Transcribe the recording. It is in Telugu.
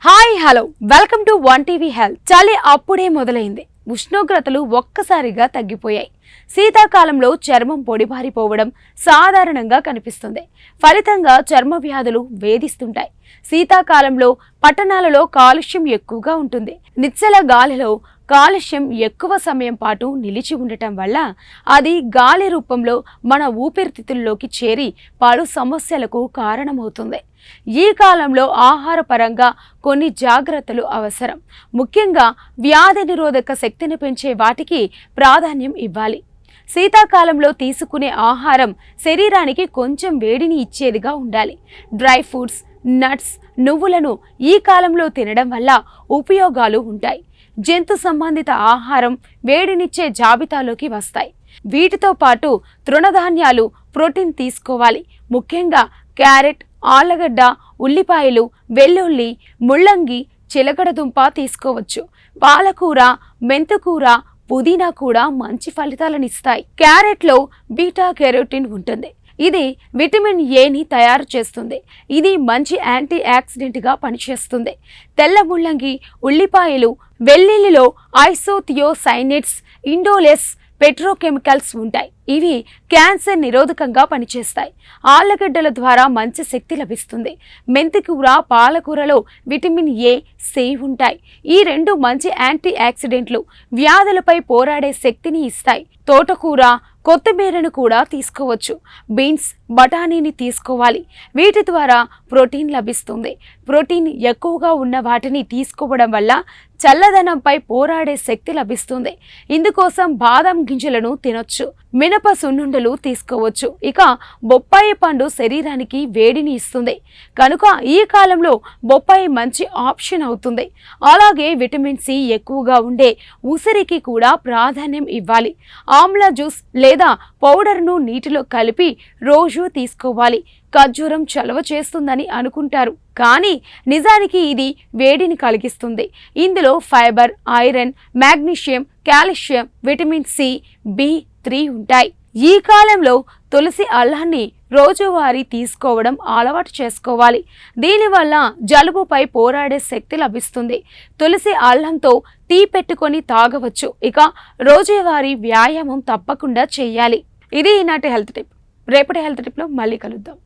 Hi hello. Welcome to one TV health. చలి అప్పుడే మొదలైంది. ఉష్ణోగ్రతలు ఒక్కసారిగా తగ్గిపోయాయి. శీతాకాలంలో చర్మం పొడిబారిపోవడం సాధారణంగా కనిపిస్తుంది. ఫలితంగా చర్మ వ్యాధులు వేధిస్తుంటాయి. శీతాకాలంలో పట్టణాలలో కాలుష్యం ఎక్కువగా ఉంటుంది. నిచ్చెల గాలిలో కాలుష్యం ఎక్కువ సమయం పాటు నిలిచి ఉండటం వల్ల అది గాలి రూపంలో మన ఊపిరితిత్తుల్లోకి చేరి పలు సమస్యలకు కారణమవుతుంది. ఈ కాలంలో ఆహార పరంగా కొన్ని జాగ్రత్తలు అవసరం. ముఖ్యంగా వ్యాధి నిరోధక శక్తిని పెంచే వాటికి ప్రాధాన్యం ఇవ్వాలి. శీతాకాలంలో తీసుకునే ఆహారం శరీరానికి కొంచెం వేడిని ఇచ్చేదిగా ఉండాలి. డ్రై ఫ్రూట్స్ నట్స్ నువ్వులను ఈ కాలంలో తినడం వల్ల ఉపయోగాలు ఉంటాయి. జంతు సంబంధిత ఆహారం వేడినిచ్చే జాబితాలోకి వస్తాయి. వీటితో పాటు తృణధాన్యాలు ప్రోటీన్ తీసుకోవాలి. ముఖ్యంగా క్యారెట్ ఆలగడ్డ ఉల్లిపాయలు వెల్లుల్లి ముల్లంగి చిలకడదుంప తీసుకోవచ్చు. పాలకూర మెంతుకూర పుదీనా కూడా మంచి ఫలితాలను ఇస్తాయి క్యారెట్లో బీటా కెరోటిన్ ఉంటుంది. ఇది విటమిన్ ఏని తయారు చేస్తుంది. ఇది మంచి యాంటీ యాక్సిడెంట్గా పనిచేస్తుంది. తెల్ల ముల్లంగి ఉల్లిపాయలు వెల్లుల్లిలో ఐసోథియోసైనెట్స్ ఇండోలెస్ పెట్రోకెమికల్స్ ఉంటాయి. ఇవి క్యాన్సర్ నిరోధకంగా పనిచేస్తాయి. ఆళ్ళగడ్డల ద్వారా మంచి శక్తి లభిస్తుంది. మెంతికూర పాలకూరలో విటమిన్ ఏ సి ఉంటాయి. ఈ రెండు మంచి యాంటీ యాక్సిడెంట్లు వ్యాధులపై పోరాడే శక్తిని ఇస్తాయి. తోటకూర కొత్తిమీరను కూడా తీసుకోవచ్చు. బీన్స్ బఠానీని తీసుకోవాలి. వీటి ద్వారా ప్రోటీన్ లభిస్తుంది. ప్రోటీన్ ఎక్కువగా ఉన్న వాటిని తీసుకోవడం వల్ల చల్లదనంపై పోరాడే శక్తి లభిస్తుంది. ఇందుకోసం బాదం గింజలను తినొచ్చు. మినప సున్నుండలు తీసుకోవచ్చు. ఇక బొప్పాయి పండు శరీరానికి వేడిని ఇస్తుంది. కనుక ఈ కాలంలో బొప్పాయి మంచి ఆప్షన్ అవుతుంది. అలాగే విటమిన్ సి ఎక్కువగా ఉండే ఉసిరికి కూడా ప్రాధాన్యం ఇవ్వాలి. ఆమ్ల జ్యూస్ లేదా పౌడర్ను నీటిలో కలిపి రోజు తీసుకోవాలి. ఖర్జూరం చలవ చేస్తుందని అనుకుంటారు. కానీ నిజానికి ఇది వేడిని కలిగిస్తుంది. ఇందులో fibre iron magnesium calcium vitamin C B three ఉంటాయి. ఈ కాలంలో తులసి అల్లాన్ని రోజువారీ తీసుకోవడం అలవాటు చేసుకోవాలి. దీనివల్ల జలుబుపై పోరాడే శక్తి లభిస్తుంది. తులసి అల్లంతో టీ పెట్టుకొని తాగవచ్చు. ఇక రోజువారీ వ్యాయామం తప్పకుండా చేయాలి. ఇది ఈనాటి హెల్త్ టిప్. రేపటి హెల్త్ టిప్లో మళ్ళీ కలుద్దాం.